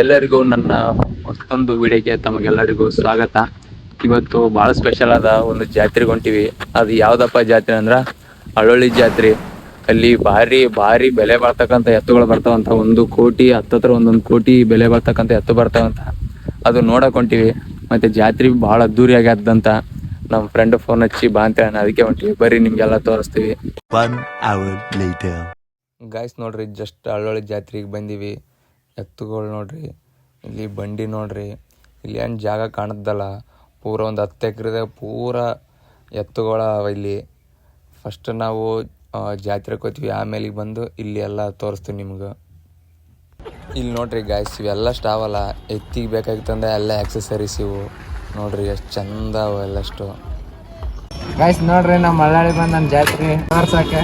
ಎಲ್ಲರಿಗೂ ನನ್ನ ಮತ್ತೊಂದು ವಿಡಿಯೋಗೆ ತಮಗೆಲ್ಲರಿಗೂ ಸ್ವಾಗತ. ಇವತ್ತು ಭಾಳ ಸ್ಪೆಷಲ್ ಆದ ಒಂದು ಜಾತ್ರೆಗೆ ಹೊಂಟಿವಿ ಅದು ಯಾವ್ದಪ್ಪ ಜಾತ್ರೆ ಅಂದ್ರೆ ಅಳ್ಳೊಳ್ಳಿ ಜಾತ್ರೆ. ಅಲ್ಲಿ ಭಾರಿ ಭಾರಿ ಬೆಲೆ ಬಾಳ್ತಕ್ಕಂಥ ಎತ್ತುಗಳು ಬರ್ತಾವಂತ. ಒಂದು ಕೋಟಿ ಹತ್ತತ್ರ ಒಂದೊಂದು ಕೋಟಿ ಬೆಲೆ ಬಾಳ್ತಕ್ಕಂಥ ಎತ್ತು ಬರ್ತಾವಂತ. ಅದು ನೋಡಕ್ ಹೊಂಟಿವಿ. ಮತ್ತೆ ಜಾತ್ರೆ ಭಾಳ ಅದ್ದೂರಿ ಆದಂತ ನಮ್ಮ ಫ್ರೆಂಡ್ ಫೋನ್ ಹಚ್ಚಿ ಬಾ ಅಂತ ಹೇಳೋಣ. ಅದಕ್ಕೆ ಹೊಂಟಿವಿ. ಬರೀ ನಿಮಗೆಲ್ಲ ತೋರಿಸ್ತೀವಿ. One hour later. ಗಾಯ್ಸ್ ನೋಡ್ರಿ ಜಸ್ಟ್ ಅಳ್ಳೊಳ್ಳಿ ಜಾತ್ರೆಗೆ ಬಂದೀವಿ. ಎತ್ತುಗಳು ನೋಡ್ರಿ, ಇಲ್ಲಿ ಬಂಡಿ ನೋಡ್ರಿ, ಇಲ್ಲಿ ಏನು ಜಾಗ ಕಾಣದ್ದಲ್ಲ ಪೂರ ಒಂದು ಹತ್ತು ಎಕ್ರೆದಾಗ ಪೂರ ಎತ್ತುಗಳ ಇಲ್ಲಿ. ಫಸ್ಟ್ ನಾವು ಜಾತ್ರೆಗೆ ಹೋಗ್ತೀವಿ ಆಮೇಲೆ ಬಂದು ಇಲ್ಲಿ ಎಲ್ಲ ತೋರಿಸ್ತೀವಿ ನಿಮ್ಗೆ. ಇಲ್ಲಿ ನೋಡ್ರಿ ಗಾಯ್ಸ್ ಇವೆಲ್ಲ ಸ್ಟಾವಲ್ಲ ಎತ್ತಿಗೆ ಬೇಕಾಗಿತ್ತಂದ್ರೆ ಎಲ್ಲ ಆಕ್ಸೆಸರೀಸ್ ಇವು. ನೋಡ್ರಿ ಎಷ್ಟು ಚಂದ ಅವ ಎಲ್ಲಷ್ಟು ಗಾಯ್ಸ್ ನೋಡ್ರಿ ನಮ್ಮ ಮಳ್ಳಾಳಿ ಬಂದ್ ನನ್ನ ಜಾತ್ರೆ ತೋರ್ಸಕ್ಕೆ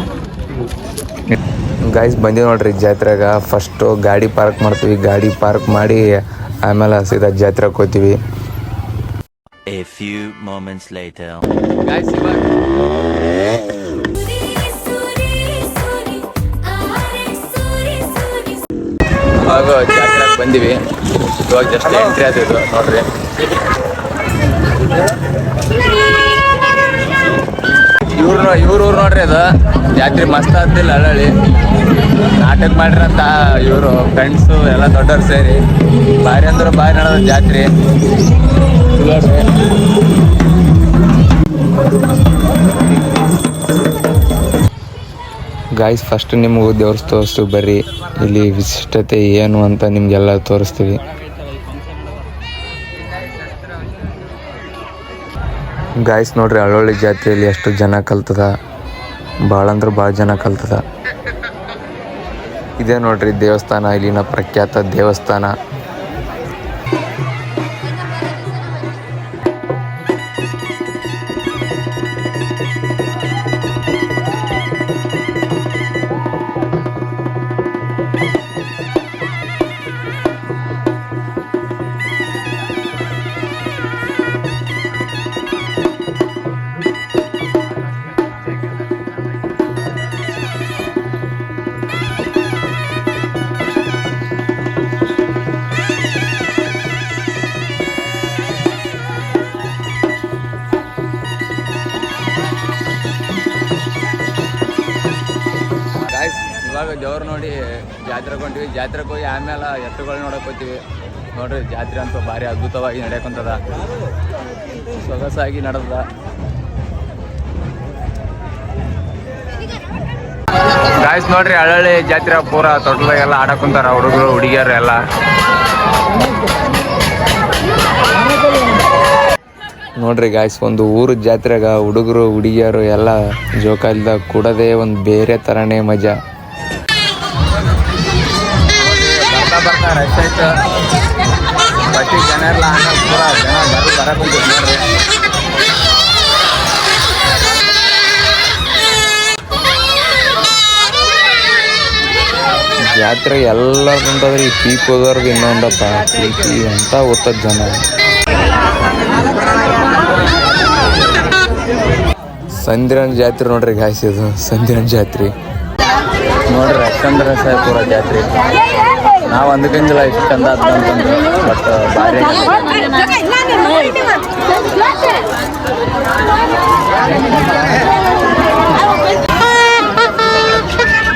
ಗಾಯ್ಸ್ ಬಂದೀವಿ ನೋಡ್ರಿ ಜಾತ್ರೆಗೆ. ಫಸ್ಟು ಗಾಡಿ ಪಾರ್ಕ್ ಮಾಡ್ತೀವಿ. ಗಾಡಿ ಪಾರ್ಕ್ ಮಾಡಿ ಆಮೇಲೆ ಸೀದಾ ಜಾತ್ರೆಗೆ ಹೋಗ್ತೀವಿ. A few moments later. ಇವಾಗ ಜಾತ್ರೆಗೆ ಬಂದೀವಿ. ಇವಾಗ ಜಸ್ಟ್ ಎಂಟ್ರಿ ಆದಿದ್ದು ನೋಡ್ರಿ. ಇವ್ರು ಇವ್ರ ಊರು ನೋಡ್ರಿ ಅದು. ಜಾತ್ರೆ ಮಸ್ತ್ ಆಗ್ತಿಲ್ಲ ಹಳ್ಳಿ ನಾಟಕ ಮಾಡಿರಂತ ಇವರು ಫ್ರೆಂಡ್ಸು ಎಲ್ಲ ದೊಡ್ಡವ್ರು ಸೇರಿ. ಭಾರಿ ಅಂದ್ರೆ ಭಾರಿ ನಡೆದ ಜಾತ್ರೆ. ಗಾಯ್ಸ್ ಫಸ್ಟ್ ನಿಮಗೂ ದೇವ್ರ ತೋರಿಸ್ತೀವಿ ಬರ್ರಿ. ಇಲ್ಲಿ ವಿಶಿಷ್ಟತೆ ಏನು ಅಂತ ನಿಮಗೆಲ್ಲ ತೋರಿಸ್ತೀವಿ. ಗಾಯ್ಸ್ ನೋಡ್ರಿ ಅಳವಳ್ಳಿ ಜಾತ್ರೆಯಲ್ಲಿ ಎಷ್ಟು ಜನ ಕಲ್ತದ? ಭಾಳ ಅಂದ್ರೆ ಭಾಳ ಜನ ಕಲ್ತದ. ಇದೇ ನೋಡ್ರಿ ದೇವಸ್ಥಾನ, ಇಲ್ಲಿನ ಪ್ರಖ್ಯಾತ ದೇವಸ್ಥಾನ. ಇವಾಗ ದೇವ್ರು ನೋಡಿ ಜಾತ್ರೆ ಹೊಂಟಿವಿ. ಜಾತ್ರೆಗೆ ಹೋಗಿ ಆಮೇಲೆ ಎತ್ತುಗಳು ನೋಡಕ್ ಹೋಗ್ತೀವಿ ನೋಡ್ರಿ, ಜಾತ್ರೆ ಅಂತೂ ಭಾರಿ ಅದ್ಭುತವಾಗಿ ನಡೆಯಕೊಂತದ. ಸೊಗಸಾಗಿ ನಡೆದ ಗಾಯ್ಸ್ ನೋಡ್ರಿ ಹಳ್ಳಿ ಜಾತ್ರೆ ಪೂರ ತೊಟ್ಲಾಗೆಲ್ಲ ಆಡಕ್ ಕುಂತಾರ ಹುಡುಗರು, ಹುಡುಗಿಯರು ಎಲ್ಲ. ನೋಡ್ರಿ ಗಾಯ್ಸ್ ಒಂದು ಊರ ಜಾತ್ರೆಗ ಹುಡುಗರು, ಹುಡುಗಿಯರು ಎಲ್ಲ ಜೋಕಾಲಿದಾಗ ಕೂಡದೇ ಒಂದು ಬೇರೆ ಥರನೇ ಮಜಾ. ಬರ್ತಾ ಬರ್ತಾ ರಶ್ ಆಯ್ತು. ಬಟ್ಟಿ ಜನ ಎಲ್ಲ ಆಮೇಲೆ ಪೂರ ಜನ ಬರ ಬರಕ್ ಕುಂತಿದ್ರು ನೋಡ್ರಿ. ಜಾತ್ರೆ ಎಲ್ಲ ಕುಂತದ್ರಿ ಈ ಪೀಕ್ ಹೋದವ್ರಿಗೆ ಇನ್ನೊಂದಪ್ಪ ಪೀಕಿ ಅಂತ ಓದ್ತದ ಜನ. ಸಂದಿರನ್ ಜಾತ್ರೆ ನೋಡ್ರಿ ಗಾಯ್ಸ್ ಇದು ಸಂದಿರನ್ ಜಾತ್ರೆ. ನೋಡ್ರಿ ಅಷ್ಟೊಂದು ರಸ ಪೂರ ಜಾತ್ರೆ. ನಾವ್ ಅಂದ್ಕಂಗಿಲ್ಲ ಇಷ್ಟು ಚಂದ ಅಂತಂದ್ರೆ ಬಟ್ ಭಾರಿ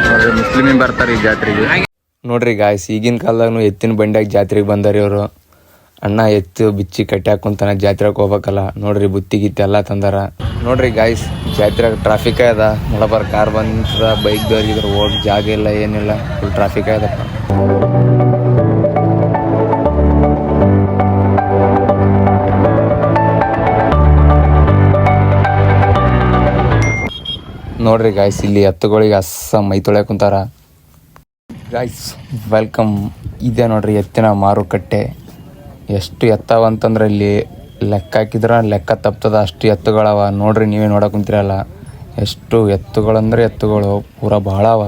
ನೋಡ್ರಿ ಮುಸ್ಲಿಮಿ ಬರ್ತಾರೆ ಈ ಜಾತ್ರೆಗೆ. ನೋಡ್ರಿ ಗಾಯ್ಸ್ ಈಗಿನ ಕಾಲದಾಗೂ ಎತ್ತಿನ ಬಂಡ್ಯಾಗ ಜಾತ್ರೆಗೆ ಬಂದಾರಿ ಅವರು ಅಣ್ಣ ಎತ್ತು, ಬಿಚ್ಚಿ ಕಟ್ಟಿ ಹಾಕೊಂತಾನೆ ಜಾತ್ರೆಗೆ ಹೋಗ್ಬೇಕಲ್ಲ. ನೋಡ್ರಿ ಬುತ್ತಿ ಗಿತ್ತಿ ಎಲ್ಲ ತಂದಾರ. ನೋಡ್ರಿ ಗಾಯ್ಸ್ ಜಾತ್ರೆಗೆ ಟ್ರಾಫಿಕ್ ಅದ. ನೋಡಬಾರ ಕಾರ್ ಬಂದ ಬೈಕ್ ಇದ್ರ ಹೋಗ್ ಜಾಗ ಇಲ್ಲ, ಏನಿಲ್ಲ. ಫುಲ್ ಟ್ರಾಫಿಕ್ ಅದಪ್ಪ ನೋಡ್ರಿ ಗಾಯ್ಸ್ ಇಲ್ಲಿ ಎತ್ತುಗಳಿಗೆ ಅಸ್ಸ ಮೈ ತೊಳ್ಯಾಕ ಕುಂತಾರ. ಗಾಯ್ಸ್ ವೆಲ್ಕಮ್ ಇದೆ ನೋಡ್ರಿ ಎತ್ತಿನ ಮಾರುಕಟ್ಟೆ. ಎಷ್ಟು ಎತ್ತವ ಅಂತಂದ್ರೆ ಇಲ್ಲಿ ಲೆಕ್ಕ ಹಾಕಿದ್ರ ಲೆಕ್ಕ ತಪ್ತದ ಅಷ್ಟು ಎತ್ತುಗಳವ. ನೋಡ್ರಿ ನೀವೇ ನೋಡಕ್ ಕುಂತಿರಲ್ಲ. ಎಷ್ಟು ಎತ್ತುಗಳಂದ್ರೆ ಎತ್ತುಗಳು. ಪೂರ ಭಾಳ ಅವ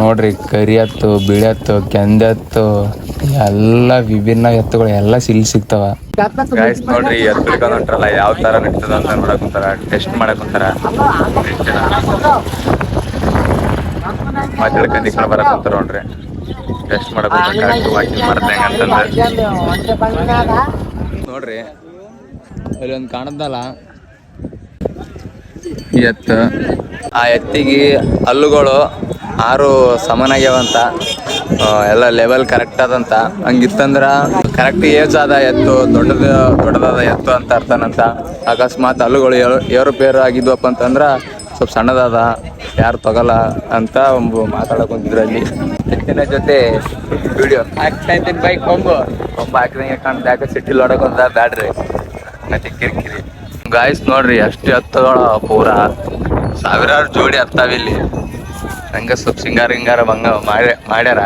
ನೋಡ್ರಿ ಕರಿ ಎತ್ತು ಬಿಳಿ ಎತ್ತು ಕೆಂದೆ ಎತ್ತು ಎಲ್ಲ ವಿಭಿನ್ನ ಎತ್ತುಗಳು ಎಲ್ಲ ಸಿಲ್ ಸಿಗ್ತಾವ. ಗಾಯ್ಸ್ ನೋಡ್ರಿ ಎತ್ತು ಯಾವ ತರ ನಡೀತದ ಅಂತ ನೋಡಕ್ ಕುಂತಾರ ಟೆಸ್ಟ್ ಮಾಡಕ್ ಕುಂತಾರ. ಮಾತಾಡ್ಕೊಂಡು ಬರಕ್ ಕುಂತಾರ ನೋಡ್ರಿ. ಟೆಸ್ಟ್ ಮಾಡಬೇಕು ಕರೆಕ್ಟ್ ವಾಕಿಂಗ್ ಮಾಡ್ದೆ ಅಂತಂದ್ರೆ ನೋಡ್ರಿ ಅಲ್ಲಿ ಒಂದು ಕಾಣದಲ್ಲ ಎತ್ತು. ಆ ಎತ್ತಿಗೆ ಹಲ್ಲುಗಳು ಆರು ಸಮನಾಗ್ಯಾವಂತ ಎಲ್ಲ ಲೆವೆಲ್ ಕರೆಕ್ಟ್ ಅದಂತ ಹಂಗಿತ್ತಂದ್ರ ಕರೆಕ್ಟ್ ಏಜ್ ಆದ ಎತ್ತು ದೊಡ್ಡದ ದೊಡ್ಡದಾದ ಎತ್ತು ಅಂತ ಅರ್ಥನಂತ. ಅಕಸ್ಮಾತ್ ಹಲ್ಲುಗಳು ಏರು- ಏರುಪೇರು ಆಗಿದ್ವಪ್ಪ ಅಂತಂದ್ರ ಸ್ವಲ್ಪ ಸಣ್ಣದಾದ ಯಾರು ತಗೋಲ್ಲ ಅಂತ ಒಂದು ಮಾತಾಡೋಕೆ ಕುಂತಿದ್ರು ಅಲ್ಲಿ. ಎತ್ತಿನ ಜೊತೆ ವಿಡಿಯೋ ಹಾಕ್ತಾ ಇದ್ದೀನಿ ಬೈಕ್ ಕೊಂಬು. ಕೊಂಬು ಹಾಕಿದಂಗೆ ಕಾಣ್ತಾ ಯಾಕೆ ಸಿಟಿ ಹೊಡಕ್ ಒಂದ ಬ್ಯಾಡ್ರಿ. ಮತ್ತೆ ಕಿರಿಕಿರಿ. ಗಾಯ್ಸ್ ನೋಡ್ರಿ ಅಷ್ಟು ಹತ್ತಗಳ ಪೂರ ಸಾವಿರಾರು ಜೋಡಿ ಹತ್ತಾವ ಇಲ್ಲಿ. ಹಂಗ ಸ್ವಲ್ಪ ಸಿಂಗಾರ ಹಿಂಗಾರ ಬಂಗ ಮಾಡ್ಯ ಮಾಡ್ಯಾರ.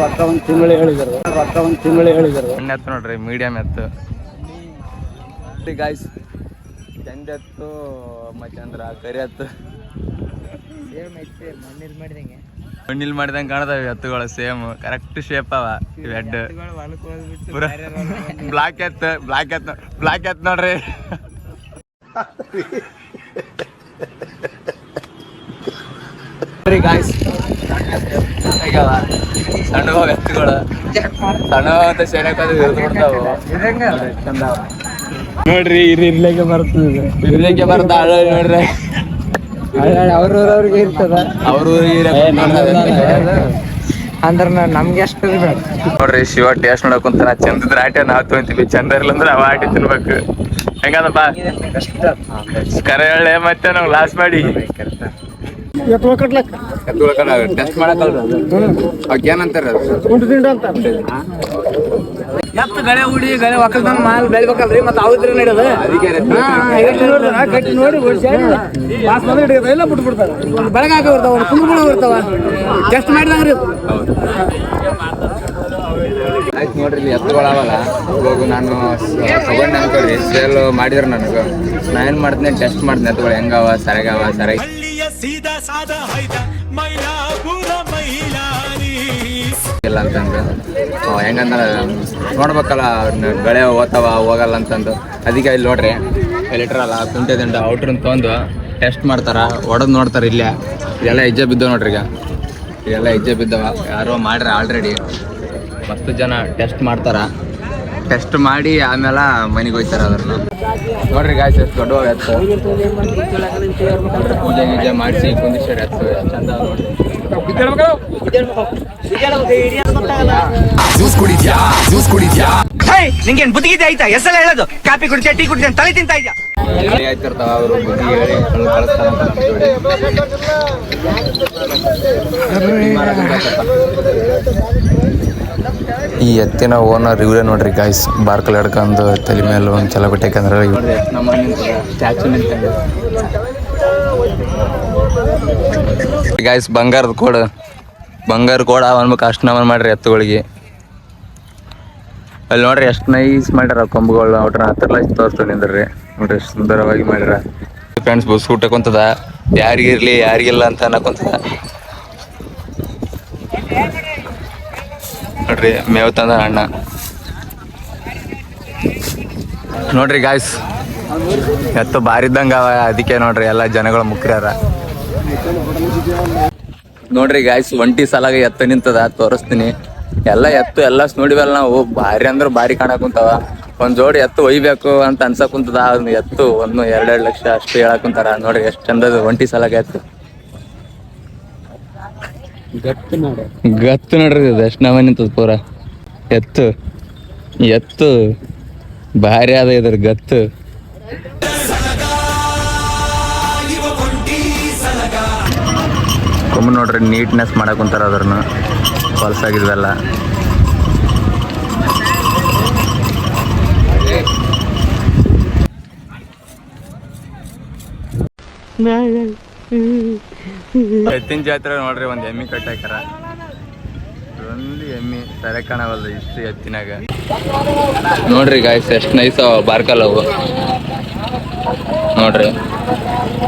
ರೊಕ್ಕ ಒಂದು ತಿಂಗಳು ಹೇಳಿದರು. ರೊಕ್ಕ ಒಂದು ತಿಂಗಳು ಹೇಳಿದರು. ನೋಡ್ರಿ? ಮೀಡಿಯಂ ಎತ್ತು. ಗಾಯ್ಸ್ ಚಂದ ಎತ್ತು ಮತ್ತೆ ಅಂದ್ರ ಕರಿ ಎತ್ತು ಸೇಮ್ ಐತೆ ಮಣ್ಣಲ್ಲಿ ಮಾಡಿದಂಗೆ. ಮಣ್ಣಿಲ್ ಮಾಡಿದಂಗೆ ಕಾಣ್ತಾವ ಎತ್ತುಗಳು ಸೇಮ್. ಕರೆಕ್ಟ್ ಶೇಪ್ ಅವ ಪೂರ ಬ್ಲಾಕ್ ಎತ್ ಬ್ಲಾಕ್ ಎತ್ ಬ್ಲಾಕ್ ಎತ್ ನೋಡ್ರಿ. ಗಾಯ್ಸ್ ಸಣ್ಣ ಎತ್ತುಗಳು. ಸಣ್ಣ ಅಂತ ಸೇನಕ್ಕೆ ನೋಡ್ರಿ ಇರ್ ಇರ್ಲಿಕ್ಕೆ ಬರ್ತದೆ ಇರ್ಲಿಕ್ಕೆ ಬರ್ದ ನೋಡ್ರಿ. ಅವ್ರವ್ರವ್ರಿಗೆ ಇರ್ತದ. ಅವರು ಅಂದ್ರ ನಮ್ಗೆ ಎಷ್ಟು ಬೇಡ. ನೋಡ್ರಿ ಶಿವ ಟೇಸ್ಟ್ ನೋಡಕ್ ಕುಂತಾನ. ಚಂದದ್ರ ಆಟ ನಾವ್ ತೊಗೊಂತೀವಿ ಚಂದ ಇರ್ಲ ಅಂದ್ರೆ ಅವ ಆಟಿ ತಿನ್ಬೇಕು. ಹೆಂಗದಪ್ಪ? ಕರೆ ಹೇಳಿ ಮತ್ತೆ ನಾವು ಲಾಸ್ ಮಾಡಿ. ಟೆಸ್ಟ್ ಮಾಡಕ್ಕಲ್ಲ ಏನಂತಾರ ಎತ್ತ ಗಳೆ ಉಡಿ ಗಳೆ ಒಕ್ಕಲ್ತನ ಮಾಲ್ ಬೆಳಿಬೇಕಲ್ರಿ ಮತ್ತೆ ಅವ್ರ ನಡೆಯೋದು. ಕಟ್ಟಿ ನೋಡಿ ಎಲ್ಲ ಬಿಟ್ಟು ಬಿಡ್ತಾರೆ. ಬೆಳಗಾಕ ಬರ್ತಾವ ಕುಂದ್ರಗಳು ಬರ್ತಾವ ಟೆಸ್ಟ್ ಮಾಡಿದಂಗ್ರಿ ಆಯ್ತು ನೋಡ್ರಿ ಇಲ್ಲಿ ಎತ್ತುಗಳಾವಲ್ಲ ಹೋಗು ನಾನು ತಗೊಂಡೆ ಅನ್ಕೊಳ್ರಿ ಸೇಲ್ ಮಾಡಿದ್ರ ನನಗೆ. ನಾ ಏನ್ ಮಾಡ್ತೀನಿ ಟೆಸ್ಟ್ ಮಾಡ್ತೀನಿ ಎತ್ತುಗಳು. ಹೆಂಗವ ಸರಿಗಾವ ಸರಿ ಹಳ್ಳಿಯ ಸೀದಾ ಸಾದ ಹೈದ ಮೈಲಾಪುರ ಇಲ್ಲ ಅಂತಂದು. ಹೆಂಗಂದ್ರೆ ನೋಡ್ಬೇಕಲ್ಲ ಬೆಳೆ ಓದ್ತಾವ ಹೋಗಲ್ಲ ಅಂತಂದು. ಅದಕ್ಕೆ ಇಲ್ಲಿ ನೋಡ್ರಿ ಲೀಟ್ರಲ್ಲ ಕುಂಟೆ ದಂಡ ಔಟ್ರನ್ನ ತೊಗೊಂಡು ಟೆಸ್ಟ್ ಮಾಡ್ತಾರ, ಹೊಡೆದು ನೋಡ್ತಾರ ಇಲ್ಲೇ. ಇದೆಲ್ಲ ಹೆಜ್ಜೆ ಬಿದ್ದವ ನೋಡ್ರಿ ಈಗ. ಇದೆಲ್ಲ ಹೆಜ್ಜೆ ಬಿದ್ದವ. ಯಾರೋ ಮಾಡ್ರಿ ಆಲ್ರೆಡಿ ಮಸ್ತ್ ಜನ ಟೆಸ್ಟ್ ಮಾಡ್ತಾರ. ಟೆಸ್ಟ್ ಮಾಡಿ ಆಮೇಲೆ ಮನೆಗೆ ಹೋಯ್ತಾರ ಅದ್ರ ನೋಡ್ರಿ ಗಾಯ್ಸ್ ಎಷ್ಟು ದೊಡ್ಡ ಎತ್ತು. ಪೂಜೆ ಗೀಜೆ ಮಾಡಿಸಿ ಕುಂದಿಸ್ತಾರೆ ಎತ್ತು. ಜ್ಯೂಸ್ ಚಂದ ಅದಾವ್ ನೋಡ್ರಿ. ನಿಂಗೇನ್ ಬುದ್ಧಿಗಿದೆ ಆಯ್ತಾ? ಹೆಸರು ಹೇಳೋದು? ಕಾಪಿ ಕುಡಿತೀಯ ಟೀ ಕುಡಿತೀಯ ತಲೆ ತಿಂತಾ ಇದ್ಯಾ? ಆಯ್ತಿರ್ತಾವ ಅವರು ಬುದ್ಧಿ ಹೇಳಿ ಕಳಿಸ್ತಾರ ಈ ಎತ್ತಿನ ಓನರ್ ಇವರೇ ನೋಡ್ರಿ ಗಾಯ್ಸ್ ಬಾರ್ಕಲ್ ಹಿಡ್ಕೊಂಡು ತಲೆ ಮೇಲೆ ಒಂದು ಚಲ ಬಿಟ್ಟಂದ್ರೆ ಗಾಯ್ಸ್ ಬಂಗಾರದ ಕೋಡ್. ಬಂಗಾರ ಕೋಡ ಅನ್ಬೇಕು ಅಷ್ಟು ನಮನ್ ಮಾಡ್ರಿ ಎತ್ತುಗಳಿಗೆ. ಅಲ್ಲಿ ನೋಡ್ರಿ ಎಷ್ಟು ನೈಸ್ ಮಾಡ್ಯಾರ ಕೊಂಬುಗಳು. ನೋಡ್ರಿ ಹತ್ತಿರ ಇಷ್ಟು ತೋರಿಸ್ತು ನಿಂದ್ರಿ. ನೋಡ್ರಿ ಎಷ್ಟು ಸುಂದರವಾಗಿ ಮಾಡ್ಯಾರ ಫ್ರೆಂಡ್ಸ್ ಬಸ್ ಊಟ ಕುಂತದ. ಯಾರಿಗಿರ್ಲಿ ಯಾರಿಗಿಲ್ಲ ಅಂತ ಅನ್ನಕೊಂತದ. ನೋಡ್ರಿ, ಮೇವು ತಂದ ಅಣ್ಣ. ನೋಡ್ರಿ ಗಾಯ್ಸ್ ಎತ್ತು ಬಾರಿದ್ದಂಗ ಅದಕ್ಕೆ ನೋಡ್ರಿ ಎಲ್ಲ ಜನಗಳು ಮುಕ್ರ್ಯಾರ ನೋಡ್ರಿ ಗಾಯ್ಸ್ ಒಂಟಿ ಸಲಾಗ ಎತ್ತು ನಿಂತದ, ತೋರಿಸ್ತೀನಿ. ಎಲ್ಲ ಎತ್ತು, ಎಲ್ಲ ನೋಡಿವಲ್ಲ ನಾವು ಭಾರಿ ಅಂದ್ರೆ ಭಾರಿ ಕಾಣಕ್ ಕುಂತಾವ. ಒಂದ್ ಜೋಡಿ ಎತ್ತು ಒಯ್ಬೇಕು ಅಂತ ಅನ್ಸಕ್ ಕುಂತದ ಎತ್ತು, ಒಂದು ಎರಡೆರಡು ಲಕ್ಷ ಅಷ್ಟು ಹೇಳಕ್ ಕುಂತಾರ. ನೋಡ್ರಿ, ಎಷ್ಟು ಚಂದದ ಒಂಟಿ ಸಲಾಗ ಎತ್ತು. ಗತ್ತು ನೋಡ್ರಿ ಇದು ಎಷ್ಟು ನಿಂತದ ಪೂರ. ಎತ್ತು. ಎತ್ತು. ಭಾರಿ ಅದ ಇದ್ರ ಗತ್ತು. ಕೊಮ್ಮ ನೋಡ್ರಿ ನೀಟ್ನೆಸ್ ಮಾಡಕ್ ಕುಂತಾರ ಅದ್ರನ್ನ ಹೊಲಸಾಗಿದ್ವೆಲ್ಲ ಎತ್ತಿನ ಜಾತ್ರೆ ನೋಡ್ರಿ, ಒಂದ್ ಎಮ್ಮಿ ಕಟ್ಟಾಕರ ಒಂದು ಎಮ್ಮಿ ಸರಿ ಕಾಣವಲ್ದು ಇಷ್ಟು ಎತ್ತಿನಾಗ. ನೋಡ್ರಿ ಗಾಯ್ಸ್ ಎಷ್ಟು ನೈಸ್ ಅವ ಬಾರ್ಕಲ್ ಅವು. ನೋಡ್ರಿ.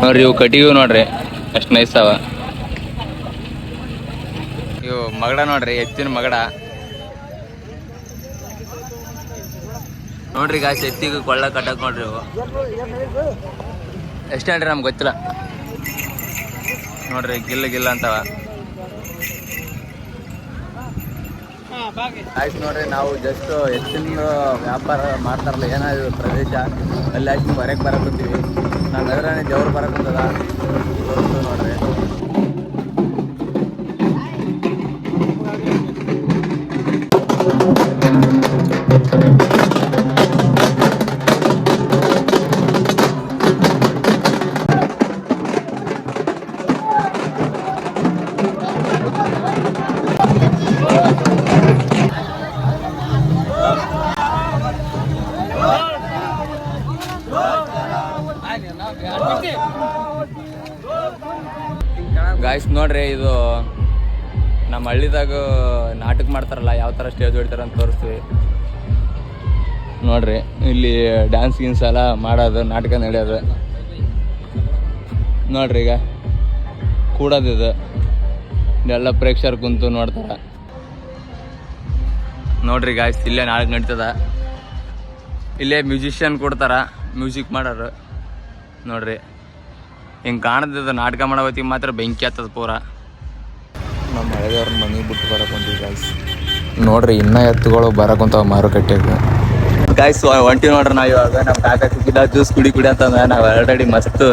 ನೋಡ್ರಿ, ಇವು ಕಟ್ಟಿಗೂ ನೋಡ್ರಿ. ಎಷ್ಟು ನೈಸ್ ಅವ. ಇವು ಮಗಡ ನೋಡ್ರಿ, ಎತ್ತಿನ ಮಗಡ. ನೋಡ್ರಿ ಗಾಯ್ಸ್ ಎತ್ತಿಗೆ ಕೊಳ್ಳ ಕಟ್ಟಕ್ ನೋಡ್ರಿ ಇವು. ಎಷ್ಟು ಹೇಳ್ರಿ ನಮ್ಗೆ ಗೊತ್ತಿಲ್ಲ. ನೋಡ್ರಿ, ಗಿಲ್ಲ ಗಿಲ್ಲ ಅಂತವ. ಆಯ್ತು ನೋಡ್ರಿ, ನಾವು ಜಸ್ಟ್ ಹೆಚ್ಚಿನ ವ್ಯಾಪಾರ ಮಾಡ್ತಾರಲ್ಲ ಏನಾದ್ರು ಪ್ರದೇಶ, ಅಲ್ಲಿ ಆಯ್ತು ಬರಕ್ ಹೊರಗೆ ಬರಕತ್ತೀವಿ ನಾನು ಎದುರೇ ದೇವ್ರು ಬರಕತ್ತದ ನೋಡ್ರಿ ನಾಟಕ ಮಾಡ್ತಾರಲ್ಲ, ಯಾವ ಥರ ಸ್ಟೇಜ್ ಹೊಡಿತಾರ ಅಂತ ತೋರಿಸ್ತೀವಿ. ನೋಡ್ರಿ, ಇಲ್ಲಿ ಡ್ಯಾನ್ಸ್ ಗೀನ್ಸ್ ಎಲ್ಲ ಮಾಡೋದು, ನಾಟಕ ನಡೆಯೋದು. ನೋಡ್ರಿ ಈಗ ಕೂಡೋದಿದು ಎಲ್ಲ ಪ್ರೇಕ್ಷಕರು ಕುಂತು ನೋಡ್ತಾರ. ನೋಡ್ರಿ ಗಾಯ್ಸ್ ಇಲ್ಲೇ ನಾಟಕ ನಡೀತದ. ಇಲ್ಲೇ ಮ್ಯೂಸಿಷಿಯನ್ ಕೊಡ್ತಾರ ಮ್ಯೂಸಿಕ್ ಮಾಡೋರು. ನೋಡ್ರಿ, ಹಿಂಗೆ ಕಾಣದಿದ್ದು ನಾಟಕ ಮಾಡೋ ಹೊತ್ತಿಗೆ ಮಾತ್ರ ಬೆಂಕಿ ಹತ್ತದ ಪೂರ. ನಮ್ಮ ಹಳೆದವ್ರ ಮನೆಗೆ ಬಿಟ್ಟು ಬರಕೊಂತೀವಿ ಗಾಯ್ಸ್ ನೋಡ್ರಿ, ಇನ್ನ ಎತ್ತುಗಳು ಬರಕೊಂತಾವ ಮಾರುಕಟ್ಟೆಗೆ. ಗಾಯ್ಸ್ ಒಂಟಿ ನೋಡ್ರಿ ನಾವು ಇವಾಗ ನಮ್ಮ ಕಾಕ ಸಿಕ್ಕಿದ ಜ್ಯೂಸ್ ಕುಡಿ ಕುಡಿ ಅಂತಂದ ನಾವು ಆಲ್ರೆಡಿ ಮಸ್ತ್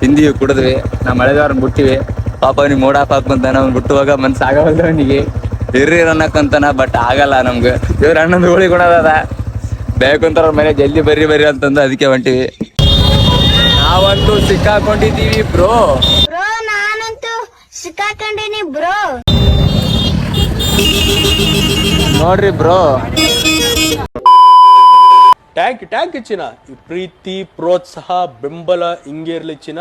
ತಿಂದಿವಿ, ಕುಡಿದ್ವಿ. ನಮ್ಮ ಹಳೆದವ್ರನ್ನ ಬಿಟ್ಟಿವಿ. ಪಾಪ ಅವ್ನಿಗೆ ಮೋಡ ಆಫ್ ಹಾಕ್ಬಂತ ನಾವು ಬಿಟ್ಟುವಾಗ ಮನ್ಸು ಆಗವಲ್ದು ಅವನಿಗೆ. ಇರ್ರಿ ಬಟ್ ಆಗಲ್ಲ ನಮ್ಗೆ. ಇವ್ರ ಅಣ್ಣನ ಹೋಳಿ ಕೊಡೋದದ ಬೇಕಂತಾರ ಮನೆ, ಜಲ್ದಿ ಬರ್ರಿ ಬರ್ರಿ ಅಂತಂದು ಅದಕ್ಕೆ ಹೊಂಟಿವಿ. ನಾವಂತೂ ಸಿಕ್ಕಾಕೊಂಡಿದ್ದೀವಿ ಬ್ರೋ ಸಿಕ್ಕಾಕೊಂಡೇನಿ ಬ್ರೋ. ನೋಡ್ರಿ ಬ್ರೋ. ಟ್ಯಾಂಕ್ ಟ್ಯಾಂಕ್ ಚಿನ್ನ. ಈ ಪ್ರೀತಿ ಪ್ರೋತ್ಸಾಹ ಬೆಂಬಲ ಹಿಂಗೆ ಇರ್ಲಿ ಚಿನ್ನ.